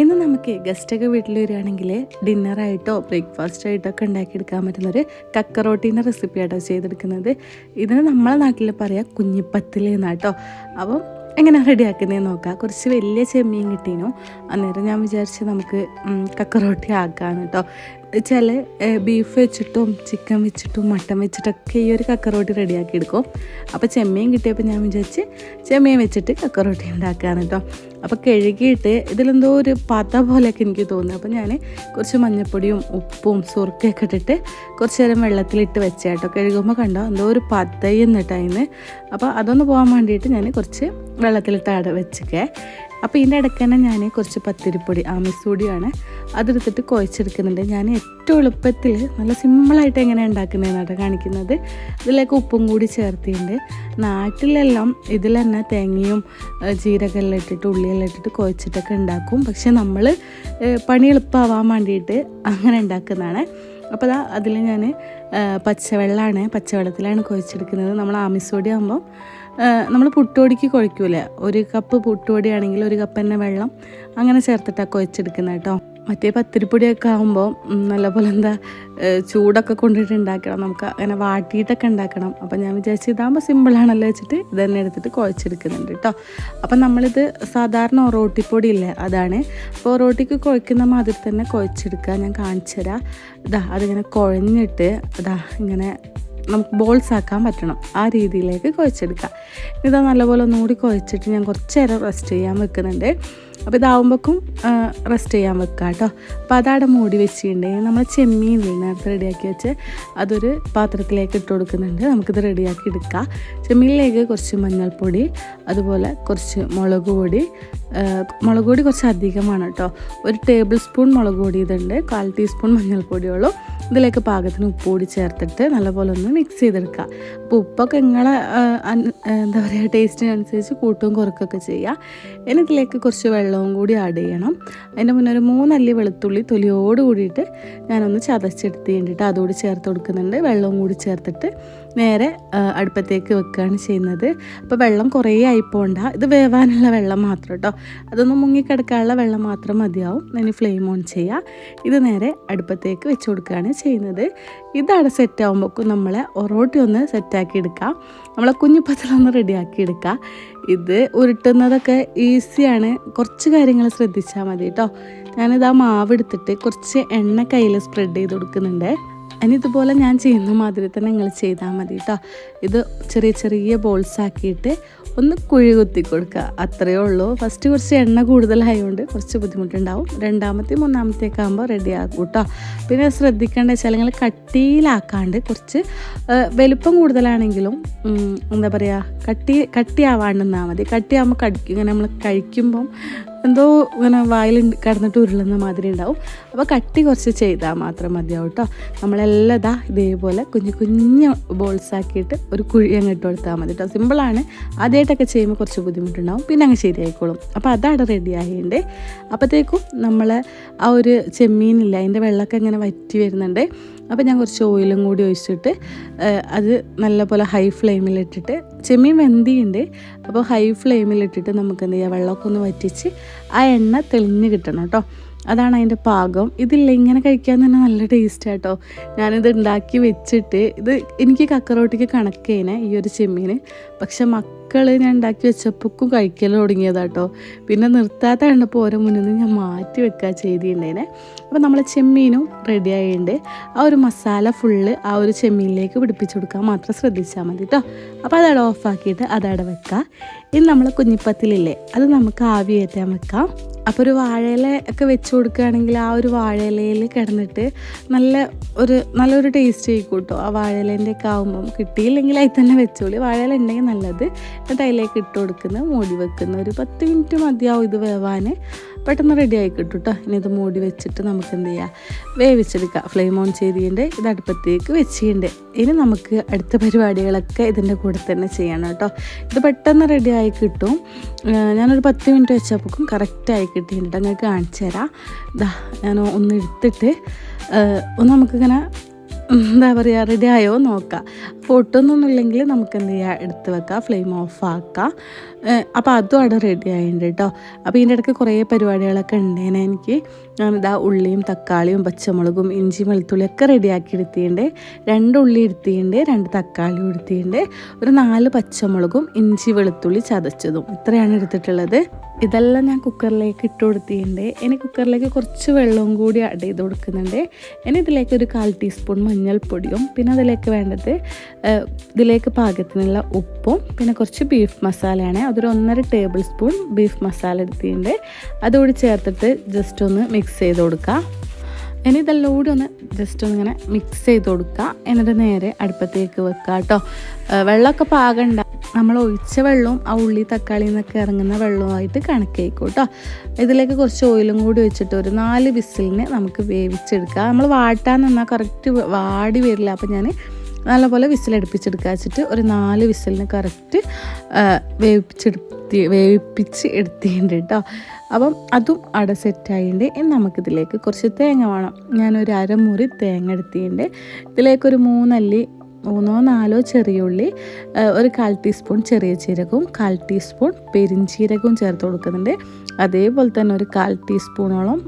ഇന്ന് നമുക്ക് ഗസ്റ്റൊക്കെ വീട്ടിൽ വരികയാണെങ്കിൽ ഡിന്നറായിട്ടോ ബ്രേക്ക്ഫാസ്റ്റ് ആയിട്ടോ ഒക്കെ ഉണ്ടാക്കിയെടുക്കാൻ പറ്റുന്നൊരു കക്കറോട്ടീന്റെ ആട്ടോ ചെയ്തെടുക്കുന്നത്. ഇതിന് നമ്മളെ നാട്ടിൽ പറയാം കുഞ്ഞിപ്പത്തിൽ എന്നാട്ടോ. അപ്പം എങ്ങനെ റെഡിയാക്കുന്നതെന്ന് നോക്കാം. കുറച്ച് വലിയ ചെമ്മീൻ കിട്ടീനു. അന്നേരം ഞാൻ വിചാരിച്ച് നമുക്ക് കക്കറോട്ടി ആക്കാമെന്ന് കേട്ടോ ചില ബീഫ് വെച്ചിട്ടും ചിക്കൻ വെച്ചിട്ടും മട്ടൻ വെച്ചിട്ടൊക്കെ ഈ ഒരു കക്കറോട്ടി റെഡിയാക്കി എടുക്കും. അപ്പോൾ ചെമ്മീൻ കിട്ടിയപ്പോൾ ഞാൻ വിചാരിച്ച് ചെമ്മീൻ വെച്ചിട്ട് കക്കറോട്ടി ഉണ്ടാക്കുകയാണ് കേട്ടോ അപ്പോൾ കഴുകിയിട്ട് ഇതിലെന്തോ ഒരു പത പോലെയൊക്കെ എനിക്ക് തോന്നുന്നു. അപ്പോൾ ഞാൻ കുറച്ച് മഞ്ഞൾപ്പൊടിയും ഉപ്പും സുറുക്കൊക്കെ ഇട്ടിട്ട് കുറച്ച് നേരം വെള്ളത്തിലിട്ട് വെച്ച കേട്ടോ കഴുകുമ്പോൾ കണ്ടോ എന്തോ ഒരു പതയുന്നിട്ട് അപ്പോൾ അതൊന്ന് പോകാൻ വേണ്ടിയിട്ട് ഞാൻ കുറച്ച് വെള്ളത്തിലിട്ട് അട വെച്ചിക്കേ. അപ്പോൾ ഇതിന്റെ ഇടയ്ക്ക് തന്നെ ഞാൻ കുറച്ച് പത്തിരിപ്പൊടി ആമിസൂടിയാണ് അതെടുത്തിട്ട് കുഴച്ചെടുക്കുന്നുണ്ട്. ഞാൻ ഏറ്റവും എളുപ്പത്തിൽ നല്ല സിമ്പിളായിട്ട് എങ്ങനെ ഉണ്ടാക്കുന്നതെന്നാണ് കാണിക്കുന്നത്. ഇതിലേക്ക് ഉപ്പും കൂടി ചേർത്തിട്ടുണ്ട്. നാട്ടിലെല്ലാം ഇതിൽ തന്നെ തേങ്ങയും ജീരകമെല്ലാം ഇട്ടിട്ട് ഉള്ളിയെല്ലാം ഇട്ടിട്ട് കുഴച്ചിട്ടൊക്കെ ഉണ്ടാക്കും. പക്ഷെ നമ്മൾ പണി എളുപ്പമാവാൻ വേണ്ടിയിട്ട് അങ്ങനെ ഉണ്ടാക്കുന്നതാണ്. അപ്പോൾ ദാ അതിൽ ഞാൻ പച്ചവെള്ളമാണ് പച്ചവെള്ളത്തിലാണ് കുഴച്ചെടുക്കുന്നത്. നമ്മൾ ആമിസോടി ആകുമ്പോൾ നമ്മൾ പുട്ടുപൊടിക്ക് കുഴയ്ക്കൂലേ ഒരു കപ്പ് പുട്ടുപൊടി ആണെങ്കിൽ ഒരു കപ്പ് തന്നെ വെള്ളം. അങ്ങനെ ചേർത്തിട്ടാണ് കുഴച്ചെടുക്കുന്നത് കേട്ടോ മറ്റേ പത്തിരിപ്പൊടിയൊക്കെ ആകുമ്പോൾ നല്ലപോലെ എന്താ ചൂടൊക്കെ കൊണ്ടിട്ട് ഉണ്ടാക്കണം നമുക്ക് അങ്ങനെ വാട്ടിയിട്ടൊക്കെ ഉണ്ടാക്കണം അപ്പം ഞാൻ വിചാരിച്ചു ഇതാകുമ്പോൾ സിമ്പിളാണല്ലോ വെച്ചിട്ട് ഇത് തന്നെ എടുത്തിട്ട് കുഴച്ചെടുക്കുന്നുണ്ട് കേട്ടോ അപ്പം നമ്മളിത് സാധാരണ ഒറോട്ടിപ്പൊടി ഇല്ലേ അതാണ്. അപ്പോൾ ഒറോട്ടിക്ക് കുഴക്കുന്ന മാതിരി തന്നെ കുഴച്ചെടുക്കുക ഞാൻ കാണിച്ചു തരാം ഇതാ അതിങ്ങനെ കുഴഞ്ഞിട്ട് ഇതാ ഇങ്ങനെ നമുക്ക് ബോൾസ് ആക്കാൻ പറ്റണം. ആ രീതിയിലേക്ക് കുഴച്ചെടുക്കാം. ഇതാ നല്ലപോലെ ഒന്നുകൂടി കുഴച്ചിട്ട് ഞാൻ കുറച്ച് നേരം റെസ്റ്റ് ചെയ്യാൻ വെക്കുന്നുണ്ട്. അപ്പോൾ ഇതാവുമ്പോഴേക്കും റെസ്റ്റ് ചെയ്യാൻ വെക്കുക കേട്ടോ അപ്പോൾ അതവിടെ മൂടി വെച്ചിട്ടുണ്ടെങ്കിൽ നമ്മൾ ചെമ്മീൻ നേരത്തെ റെഡിയാക്കി വെച്ച് അതൊരു പാത്രത്തിലേക്ക് ഇട്ട് കൊടുക്കുന്നുണ്ട്. നമുക്കിത് റെഡിയാക്കി എടുക്കാം. ചെമ്മീനിലേക്ക് കുറച്ച് മഞ്ഞൾപ്പൊടി അതുപോലെ കുറച്ച് മുളക് പൊടി മുളക് പൊടി കുറച്ച് അധികമാണ് കേട്ടോ. ഒരു ടേബിൾ സ്പൂൺ മുളക് പൊടി ഇതുണ്ട്. കാൽ ടീസ്പൂൺ മഞ്ഞൾപ്പൊടിയോളം. ഇതിലേക്ക് പാകത്തിന് ഉപ്പ് കൂടി ചേർത്തിട്ട് നല്ലപോലെ ഒന്ന് മിക്സ് ചെയ്തെടുക്കുക. അപ്പോൾ ഉപ്പൊക്കെ നിങ്ങളെ എന്താ പറയുക ടേസ്റ്റിനനുസരിച്ച് കൂട്ടും കുറക്കൊക്കെ ചെയ്യുക. ഇനി ഇതിലേക്ക് കുറച്ച് വെള്ളവും കൂടി ആഡ് ചെയ്യണം. അതിന്റെ മുന്നേ ഒരു മൂന്നല്ലി വെളുത്തുള്ളി തൊലിയോട് കൂടിയിട്ട് ഞാനൊന്ന് ചതച്ചെടുത്ത് കഴിഞ്ഞിട്ട് അതുകൂടി ചേർത്ത് കൊടുക്കുന്നുണ്ട്. വെള്ളവും കൂടി ചേർത്തിട്ട് നേരെ അടുപ്പത്തേക്ക് വെക്കുകയാണ് ചെയ്യുന്നത്. അപ്പോൾ വെള്ളം കുറേ ആയിപ്പോണ്ട പോണ്ട. ഇത് വേവാനുള്ള വെള്ളം മാത്രം കേട്ടോ അതൊന്ന് മുങ്ങിക്കിടക്കാനുള്ള വെള്ളം മാത്രം മതിയാവും. ഇനി ഫ്ലെയിം ഓൺ ചെയ്യുക ഇത് നേരെ അടുപ്പത്തേക്ക് വെച്ച് കൊടുക്കുകയാണ് ചെയ്യുന്നത്. ഇതാണ് സെറ്റ് ആകുമ്പോഴേക്കും നമ്മളെ ഒറോട്ടി ഒന്ന് സെറ്റാക്കി എടുക്കാം. നമ്മളെ കുഞ്ഞിപ്പത്തിലൊന്ന് റെഡിയാക്കി എടുക്കുക ഇത് ഉരുട്ടുന്നതൊക്കെ ഈസിയാണ് കുറച്ച് കാര്യങ്ങൾ ശ്രദ്ധിച്ചാൽ മതി കേട്ടോ ഞാനിത് ആ മാവ് എടുത്തിട്ട് കുറച്ച് എണ്ണ കയ്യിൽ സ്പ്രെഡ് ചെയ്ത് കൊടുക്കുന്നുണ്ട്. ഇനി ഇതുപോലെ ഞാൻ ചെയ്യുന്ന മാതിരി തന്നെ നിങ്ങൾ ചെയ്താൽ മതി കേട്ടോ ഇത് ചെറിയ ചെറിയ ബോൾസ് ആക്കിയിട്ട് ഒന്ന് കുഴി കുത്തി കൊടുക്കുക. അത്രയേ ഉള്ളൂ. ഫസ്റ്റ് കുറച്ച് എണ്ണ കൂടുതലായതുകൊണ്ട് കുറച്ച് ബുദ്ധിമുട്ടുണ്ടാവും. രണ്ടാമത്തെ മൂന്നാമത്തെയൊക്കെ ആകുമ്പോൾ റെഡി ആക്കും കേട്ടോ പിന്നെ ശ്രദ്ധിക്കേണ്ട വെച്ചാൽ നിങ്ങൾ കട്ടിയിലാക്കാണ്ട് കുറച്ച് വലുപ്പം കൂടുതലാണെങ്കിലും എന്താ പറയുക കട്ടി കട്ടിയാവാണ്ടെന്നാൽ മതി. കട്ടിയാകുമ്പോൾ കടിക്കും ഇങ്ങനെ നമ്മൾ കഴിക്കുമ്പം എന്തോ ഇങ്ങനെ വായിൽ കിടന്നിട്ട് ഉരുളുന്ന മാതിരി ഉണ്ടാവും അപ്പോൾ കട്ടി കുറച്ച് ചെയ്താൽ മാത്രം മതിയാവും കേട്ടോ നമ്മളെല്ലാം ഇതാ ഇതേപോലെ കുഞ്ഞു കുഞ്ഞു ബോൾസ് ആക്കിയിട്ട് ഒരു കുഴി അങ്ങ് ഇട്ട് കൊടുത്താൽ മതി കേട്ടോ സിമ്പിളാണ് ആദ്യമായിട്ടൊക്കെ ചെയ്യുമ്പോൾ കുറച്ച് ബുദ്ധിമുട്ടുണ്ടാവും. പിന്നെ അങ്ങ് ശരിയായിക്കോളും. അപ്പോൾ അതാണ് റെഡി ആയിട്ടുണ്ട് അപ്പോഴത്തേക്കും നമ്മൾ ആ ഒരു ചെമ്മീനില്ല അതിന്റെ വെള്ളമൊക്കെ ഇങ്ങനെ വറ്റി വരുന്നുണ്ട്. അപ്പോൾ ഞാൻ കുറച്ച് ഓയിലും കൂടി ഒഴിച്ചിട്ട് അത് നല്ലപോലെ ഹൈ ഫ്ലെയിമിലിട്ടിട്ട് ചെമ്മീൻ വെന്തിയുണ്ട് അപ്പോൾ ഹൈ ഫ്ലെയിമിലിട്ടിട്ട് നമുക്ക് എന്ത് ചെയ്യുക വെള്ളമൊക്കെ ഒന്ന് വറ്റിച്ച് ആ എണ്ണ തെളിഞ്ഞ് കിട്ടണം കേട്ടോ. അതാണ് അതിന്റെ പാകം. ഇതില്ല ഇങ്ങനെ കഴിക്കാൻ തന്നെ നല്ല ടേസ്റ്റ് ആട്ടോ ഞാനിത് ഉണ്ടാക്കി വെച്ചിട്ട് ഇത് എനിക്ക് കക്കറോട്ടിക്ക് കണക്കേനെ ഈ ഒരു ചെമ്മീൻ പക്ഷെ മക്കൾ ഞാൻ ഉണ്ടാക്കി വെച്ചപ്പോക്കും കഴിക്കൽ തുടങ്ങിയതാട്ടോ പിന്നെ നിർത്താത്ത കണ്ടപ്പോൾ ഓരോ മുന്നിൽ നിന്ന് ഞാൻ മാറ്റി വെക്കുക ചെയ്തിട്ടുണ്ടേനെ അപ്പോൾ നമ്മൾ ചെമ്മീനും റെഡി ആയിട്ടുണ്ട്. ആ ഒരു മസാല ഫുള്ള് ആ ഒരു ചെമ്മീനിലേക്ക് പിടിപ്പിച്ച് കൊടുക്കാൻ മാത്രം ശ്രദ്ധിച്ചാൽ മതി കേട്ടോ അപ്പോൾ അതവിടെ ഓഫാക്കിയിട്ട് അതവിടെ വെക്കുക ഇനി നമ്മൾ കുഞ്ഞിപ്പത്തിലില്ലേ അത് നമുക്ക് ആവി കയറ്റാൻ വെക്കാം. അപ്പോൾ ഒരു വാഴയില ഒക്കെ വെച്ച് കൊടുക്കുകയാണെങ്കിൽ ആ ഒരു വാഴയിലയിൽ കിടന്നിട്ട് നല്ല ഒരു നല്ലൊരു ടേസ്റ്റ് ആയിക്കും കേട്ടോ. ആ വാഴയിലേന്റെ ഒക്കെ ആകുമ്പം കിട്ടിയില്ലെങ്കിൽ അതിൽ തന്നെ വെച്ചോളി. വാഴയില ഉണ്ടെങ്കിൽ നല്ലത്. എന്നിട്ട് അതിലേക്ക് ഇട്ട് കൊടുക്കുന്ന മൂടി വെക്കുന്ന. ഒരു പത്ത് മിനിറ്റ് മതിയാവും ഇത് വേവാൻ. പെട്ടെന്ന് റെഡി ആയി കിട്ടും കേട്ടോ. ഇനി ഇത് മൂടി വെച്ചിട്ട് നമുക്ക് എന്ത് ചെയ്യാം? വേവിച്ചെടുക്കാം. ഫ്ലെയിം ഓൺ ചെയ്തിട്ടുണ്ട്. ഇത് അടുപ്പത്തേക്ക് വെച്ചിട്ടുണ്ട്. ഇനി നമുക്ക് അടുത്ത പരിപാടികളൊക്കെ ഇതിന്റെ കൂടെ തന്നെ ചെയ്യണം കേട്ടോ. ഇത് പെട്ടെന്ന് റെഡി ആയി കിട്ടും. ഞാനൊരു പത്ത് മിനിറ്റ് വെച്ചപ്പോഴേക്കും കറക്റ്റായി കിട്ടിയിട്ടുണ്ട് നിങ്ങൾക്ക് കാണിച്ചു തരാം. ഇതാ ഞാൻ ഒന്ന് എടുത്തിട്ട് ഒന്ന് നമുക്കിങ്ങനെ എന്താ പറയുക റെഡി ആയോ നോക്കാം. പൊട്ടുന്നൊന്നുമില്ലെങ്കിൽ നമുക്ക് എന്ത് ചെയ്യാം? എടുത്ത് വെക്കാം ഫ്ലെയിം ഓഫ് ആക്കാം. അപ്പോൾ അതും അവിടെ റെഡി ആയിട്ടുണ്ട് കേട്ടോ അപ്പോൾ ഇതിന്റെ ഇടയ്ക്ക് കുറേ പരിപാടികളൊക്കെ ഉണ്ടേനെ എനിക്ക്. ഞാനിതാ ഉള്ളിയും തക്കാളിയും പച്ചമുളകും ഇഞ്ചി വെളുത്തുള്ളിയൊക്കെ റെഡിയാക്കി എടുത്തിട്ടുണ്ട് രണ്ട് ഉള്ളി എടുത്തിട്ടുണ്ട് രണ്ട് തക്കാളി എടുത്തിട്ടുണ്ട് ഒരു നാല് പച്ചമുളകും ഇഞ്ചി വെളുത്തുള്ളി ചതച്ചതും. ഇത്രയാണ് എടുത്തിട്ടുള്ളത്. ഇതെല്ലാം ഞാൻ കുക്കറിലേക്ക് ഇട്ട് കൊടുത്തിട്ടുണ്ട് ഇനി കുക്കറിലേക്ക് കുറച്ച് വെള്ളവും കൂടി ആഡ് ചെയ്ത് കൊടുക്കുന്നുണ്ട്. ഇനി ഇതിലേക്ക് ഒരു കാൽ ടീസ്പൂൺ മഞ്ഞൾപ്പൊടിയും പിന്നെ അതിലേക്ക് വേണ്ടത് ഇതിലേക്ക് പാകത്തിനുള്ള ഉപ്പും പിന്നെ കുറച്ച് ബീഫ് മസാലയാണ് അതൊരു ഒന്നര ടേബിൾ സ്പൂൺ ബീഫ് മസാല എടുത്തിട്ടുണ്ട്. അതുകൂടി ചേർത്തിട്ട് ജസ്റ്റ് ഒന്ന് മിക്സ് ചെയ്ത് കൊടുക്കുക ഇനി ഇതെല്ലാം കൂടി ഒന്ന് ജസ്റ്റ് ഒന്ന് ഇങ്ങനെ മിക്സ് ചെയ്ത് കൊടുക്കുക എന്നിട്ട് നേരെ അടുപ്പത്തേക്ക് വെക്കുക കേട്ടോ വെള്ളമൊക്കെ പാകണ്ട. നമ്മൾ ഒഴിച്ച വെള്ളവും ആ ഉള്ളി തക്കാളി നിന്നൊക്കെ ഇറങ്ങുന്ന വെള്ളവുമായിട്ട് കണക്കേക്കും കേട്ടോ ഇതിലേക്ക് കുറച്ച് ഓയിലും കൂടി വെച്ചിട്ട് ഒരു നാല് വിസിലിന് നമുക്ക് വേവിച്ചെടുക്കുക നമ്മൾ വാട്ടാൻ നിന്നാൽ കറക്റ്റ് വാടി വരില്ല. അപ്പം ഞാൻ നല്ലപോലെ വിസിലടുപ്പിച്ചെടുക്കുക വെച്ചിട്ട് ഒരു നാല് വിസിലിന് കറക്റ്റ് വേവിപ്പിച്ചെടുത്തി വേവിപ്പിച്ച് എടുത്തിട്ടുണ്ട് കേട്ടോ അപ്പം അതും അവിടെ സെറ്റായിട്ടുണ്ട്. ഇനി നമുക്കിതിലേക്ക് കുറച്ച് തേങ്ങ വേണം. ഞാനൊരു അരമുറി തേങ്ങ എടുത്തിട്ടുണ്ട്. ഇതിലേക്കൊരു മൂന്നല്ലി മൂന്നോ നാലോ ചെറിയ ഉള്ളി ഒരു കാൽ ടീസ്പൂൺ ചെറിയ ജീരകവും കാൽ ടീസ്പൂൺ പെരിഞ്ചീരകവും ചേർത്ത് കൊടുക്കുന്നുണ്ട്. അതേപോലെ തന്നെ ഒരു കാൽ ടീസ്പൂണോളം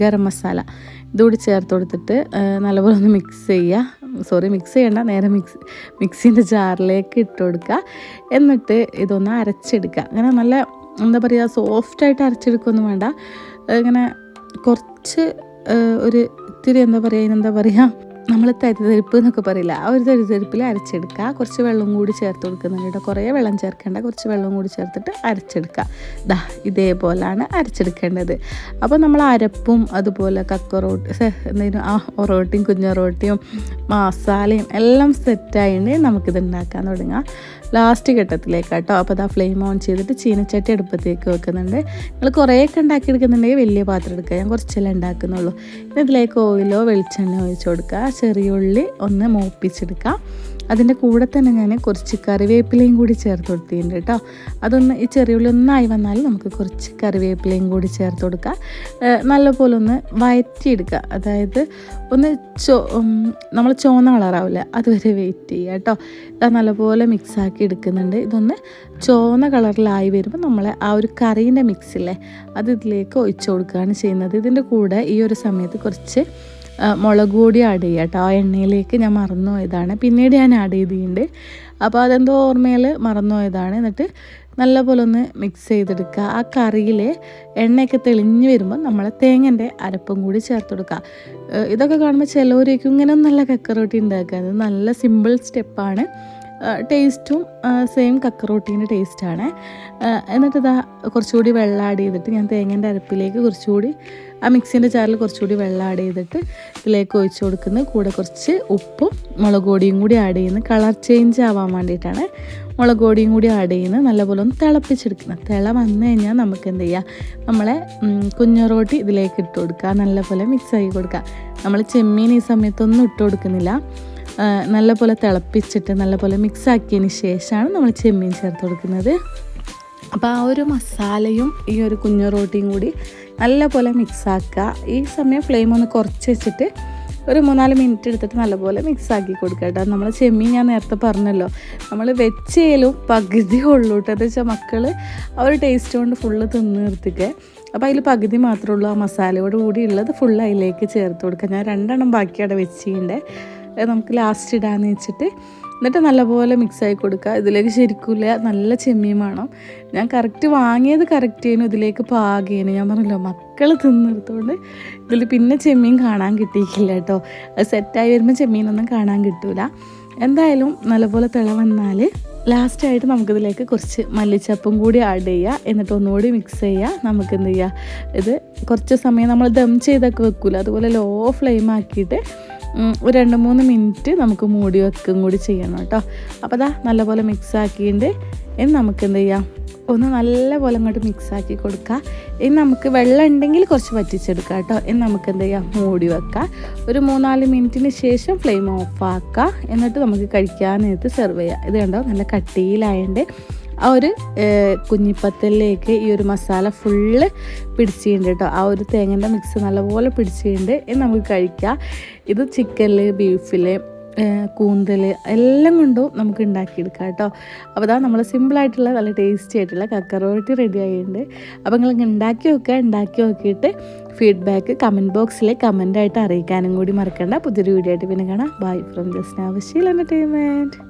ഗരം മസാല ഇതുകൂടി ചേർത്ത് കൊടുത്തിട്ട് നല്ലപോലെ ഒന്ന് മിക്സ് ചെയ്യുക. സോറി മിക്സ് ചെയ്യണ്ട. നേരെ മിക്സ് മിക്സിന്റെ ജാറിലേക്ക് ഇട്ട് കൊടുക്കുക. എന്നിട്ട് ഇതൊന്ന് അരച്ചെടുക്കുക. അങ്ങനെ നല്ല എന്താ പറയുക സോഫ്റ്റായിട്ട് അരച്ചെടുക്കുകയൊന്നും വേണ്ട. ഇങ്ങനെ കുറച്ച് ഒരു ഇത്തിരി എന്താ പറയുക അതിനെന്താ പറയുക നമ്മൾ തരിതെരിപ്പ് എന്നൊക്കെ പറയില്ല? ആ ഒരു തരിതെരിപ്പിൽ അരച്ചെടുക്കുക. കുറച്ച് വെള്ളം കൂടി ചേർത്ത് കൊടുക്കുന്നുണ്ട് കേട്ടോ. കുറേ വെള്ളം ചേർക്കേണ്ട. കുറച്ച് വെള്ളം കൂടി ചേർത്തിട്ട് അരച്ചെടുക്കുക. ദാ ഇതേപോലെയാണ് അരച്ചെടുക്കേണ്ടത്. അപ്പോൾ നമ്മൾ അരപ്പും അതുപോലെ കക്കറോട്ടി എന്തെങ്കിലും ആ ഒറോട്ടിയും കുഞ്ഞൊറോട്ടിയും മസാലയും എല്ലാം സെറ്റായിട്ട് നമുക്കിത് ഉണ്ടാക്കാൻ തുടങ്ങാം. ലാസ്റ്റ് ഘട്ടത്തിലേക്ക് കേട്ടോ അപ്പോൾ അതാ ഫ്ലെയിം ഓൺ ചെയ്തിട്ട് ചീനച്ചട്ടി അടുപ്പത്തേക്ക് വെക്കുന്നുണ്ട്. നിങ്ങൾ കുറേയൊക്കെ ഉണ്ടാക്കിയെടുക്കുന്നുണ്ടെങ്കിൽ വലിയ പാത്രം എടുക്കുക. ഞാൻ കുറച്ചെല്ലാം ഉണ്ടാക്കുന്നുള്ളൂ. ഇതിലേക്ക് ഓയിലോ വെളിച്ചെണ്ണ ഒഴിച്ചു കൊടുക്കുക. ചെറിയ ഉള്ളി ഒന്ന് മൂപ്പിച്ചെടുക്കുക. അതിന്റെ കൂടെ തന്നെ ഞാൻ കുറച്ച് കറിവേപ്പിലയും കൂടി ചേർത്ത് കൊടുത്തിട്ടുണ്ട് കേട്ടോ. അതൊന്ന് ഈ ചെറിയ ഉള്ളി ഒന്നായി വന്നാൽ നമുക്ക് കുറച്ച് കറിവേപ്പിലയും കൂടി ചേർത്ത് കൊടുക്കുക. നല്ലപോലെ ഒന്ന് വയറ്റിയെടുക്കുക. അതായത് ഒന്ന് ചോ നമ്മൾ ചുവന്ന കളറാവില്ല? അതുവരെ വെയിറ്റ് ചെയ്യുക കേട്ടോ. നല്ലപോലെ മിക്സാക്കി എടുക്കുന്നുണ്ട്. ഇതൊന്ന് ചുവന്ന കളറിലായി വരുമ്പോൾ നമ്മൾ ആ ഒരു കറീന്റെ മിക്സില്ലേ അത് ഇതിലേക്ക് ഒഴിച്ചു കൊടുക്കുകയാണ് ചെയ്യുന്നത്. ഇതിന്റെ കൂടെ ഈ ഒരു സമയത്ത് കുറച്ച് മുളക് പൊടി ആഡ് ചെയ്യുക കേട്ടോ. ആ എണ്ണയിലേക്ക് ഞാൻ മറന്നു പോയതാണ്. പിന്നീട് ഞാൻ ആഡ് ചെയ്തിട്ടുണ്ട്. അപ്പോൾ അതെന്തോ ഓർമ്മയിൽ മറന്നു പോയതാണ്. എന്നിട്ട് നല്ലപോലെ ഒന്ന് മിക്സ് ചെയ്തെടുക്കുക. ആ കറിയിൽ എണ്ണയൊക്കെ തെളിഞ്ഞു വരുമ്പോൾ നമ്മൾ തേങ്ങന്റെ അരപ്പും കൂടി ചേർത്ത് കൊടുക്കുക. ഇതൊക്കെ കാണുമ്പോൾ ചിലവരേക്കും ഇങ്ങനെ ഒന്നല്ല കക്കറോട്ടി ഉണ്ടാക്കുക. അത് നല്ല സിമ്പിൾ സ്റ്റെപ്പാണ് ടേസ്റ്റും സെയിം കക്കറോട്ടീന്റെ ടേസ്റ്റാണ് എന്നിട്ടിതാ കുറച്ചുകൂടി വെള്ളം ആഡ് ചെയ്തിട്ട് ഞാൻ തേങ്ങേന്റെ അരപ്പിലേക്ക് കുറച്ചുകൂടി ആ മിക്സിന്റെ ചാറിൽ കുറച്ചുകൂടി വെള്ളം ആഡ് ചെയ്തിട്ട് ഇതിലേക്ക് ഒഴിച്ചു കൊടുക്കുന്നത്. കൂടെ കുറച്ച് ഉപ്പും മുളക് പൊടിയും കൂടി ആഡ് ചെയ്യുന്നത് കളർ ചേഞ്ച് ആവാൻ വേണ്ടിയിട്ടാണ് മുളക് പൊടിയും കൂടി ആഡ് ചെയ്യുന്നത്. നല്ലപോലെ ഒന്ന് തിളപ്പിച്ചെടുക്കുന്നത് തിള വന്നു കഴിഞ്ഞാൽ നമുക്ക് എന്ത് ചെയ്യാം? നമ്മളെ കുഞ്ഞുറോട്ടി ഇതിലേക്ക് ഇട്ട് കൊടുക്കുക. നല്ലപോലെ മിക്സ് ആക്കി കൊടുക്കുക. നമ്മൾ ചെമ്മീൻ ഈ സമയത്തൊന്നും ഇട്ട് കൊടുക്കുന്നില്ല. നല്ലപോലെ തിളപ്പിച്ചിട്ട് നല്ലപോലെ മിക്സ് ആക്കിയതിന് ശേഷമാണ് നമ്മൾ ചെമ്മീൻ ചേർത്ത് കൊടുക്കുന്നത്. അപ്പോൾ ആ ഒരു മസാലയും ഈ ഒരു കുഞ്ഞു റോട്ടിയും കൂടി നല്ലപോലെ മിക്സാക്കുക ഈ സമയം ഫ്ലെയിം ഒന്ന് കുറച്ച് വെച്ചിട്ട് ഒരു മൂന്നാൽ മിനിറ്റ് എടുത്തിട്ട് നല്ലപോലെ മിക്സ് ആക്കി കൊടുക്കുക കേട്ടോ. നമ്മൾ ചെമ്മീൻ ഞാൻ നേരത്തെ പറഞ്ഞല്ലോ. നമ്മൾ വെച്ചേലും പകുതി ഉള്ളൂ കേട്ടോ. എന്താ വെച്ചാൽ മക്കൾ ആ ഒരു ടേസ്റ്റ് കൊണ്ട് ഫുള്ള് തിന്ന് നിർത്തിക്കുക അപ്പോൾ അതിൽ പകുതി മാത്രമേ ഉള്ളൂ ആ മസാലയോട് കൂടി ഉള്ളത് ഫുള്ള് അതിലേക്ക് ചേർത്ത് കൊടുക്കുക. ഞാൻ രണ്ടെണ്ണം ബാക്കി അവിടെ വെച്ചിട്ടുണ്ട് നമുക്ക് ലാസ്റ്റ് ഇടാന്ന് വെച്ചിട്ട് എന്നിട്ട് നല്ലപോലെ മിക്സ് ആയി കൊടുക്കുക. ഇതിലേക്ക് ശരിക്കില്ല നല്ല ചെമ്മീൻ വേണം. ഞാൻ കറക്റ്റ് വാങ്ങിയത് കറക്റ്റ് ചെയ്യുന്നു ഇതിലേക്ക് പാകേനു. ഞാൻ പറഞ്ഞല്ലോ മക്കൾ തിന്നെടുത്തോണ്ട് ഇതിൽ പിന്നെ ചെമ്മീൻ കാണാൻ കിട്ടിയിട്ടില്ല കേട്ടോ. അത് സെറ്റായി വരുമ്പോൾ ചെമ്മീനൊന്നും കാണാൻ കിട്ടൂല. എന്തായാലും നല്ലപോലെ തിള വന്നാൽ ലാസ്റ്റായിട്ട് നമുക്കിതിലേക്ക് കുറച്ച് മല്ലിച്ചപ്പും കൂടി ആഡ് ചെയ്യുക. എന്നിട്ട് ഒന്നുകൂടി മിക്സ് ചെയ്യുക. നമുക്ക് എന്ത് ചെയ്യുക? ഇത് കുറച്ച് സമയം നമ്മൾ ദം ചെയ്തൊക്കെ വെക്കൂല. അതുപോലെ ലോ ഫ്ലെയിം ആക്കിയിട്ട് ഒരു രണ്ട് മൂന്ന് മിനിറ്റ് നമുക്ക് മൂടി വെക്കും കൂടി ചെയ്യണം കേട്ടോ. അപ്പോൾ അതാ നല്ലപോലെ മിക്സ് ആക്കിയിട്ട് ഇനി നമുക്ക് എന്ത് ചെയ്യാം? ഒന്ന് നല്ലപോലെ അങ്ങോട്ട് മിക്സ് ആക്കി കൊടുക്കുക ഇനി നമുക്ക് വെള്ളം ഉണ്ടെങ്കിൽ കുറച്ച് വറ്റിച്ചെടുക്കുക കേട്ടോ. ഇനി നമുക്ക് എന്ത് ചെയ്യാം? മൂടി വെക്കുക ഒരു മൂന്നാൽ മിനിറ്റിന് ശേഷം ഫ്ലെയിം ഓഫ് ആക്കുക എന്നിട്ട് നമുക്ക് കഴിക്കാൻ നേരത്ത് സെർവ് ചെയ്യുക ഇത് കണ്ടോ? നല്ല കട്ടിയിലായതുകൊണ്ട് ആ ഒരു കുഞ്ഞിപ്പത്തലിലേക്ക് ഈ ഒരു മസാല ഫുള്ള് പിടിച്ചിട്ടുണ്ട് കേട്ടോ ആ ഒരു തേങ്ങന്റെ മിക്സ് നല്ലപോലെ പിടിച്ചിട്ടുണ്ട്. നമുക്ക് കഴിക്കാം. ഇത് ചിക്കനിൽ ബീഫിൽ കൂന്തൽ എല്ലാം കൊണ്ടും നമുക്ക് ഉണ്ടാക്കിയെടുക്കാം കേട്ടോ അപ്പോൾ അതാ നമ്മൾ സിമ്പിളായിട്ടുള്ള നല്ല ടേസ്റ്റി ആയിട്ടുള്ള കക്കറോട്ടി റെഡി ആയിട്ടുണ്ട്. അപ്പോൾ നിങ്ങൾ ഉണ്ടാക്കി നോക്കുക ഉണ്ടാക്കി നോക്കിയിട്ട് ഫീഡ്ബാക്ക് കമന്റ് ബോക്സിൽ കമന്റായിട്ട് അറിയിക്കാനും കൂടി മറക്കണ്ട. പുതിയൊരു വീഡിയോ ആയിട്ട് പിന്നെ കാണാം. ബൈ ഫ്രം ആവശ്യമില്ല എന്റർടൈൻമെന്റ്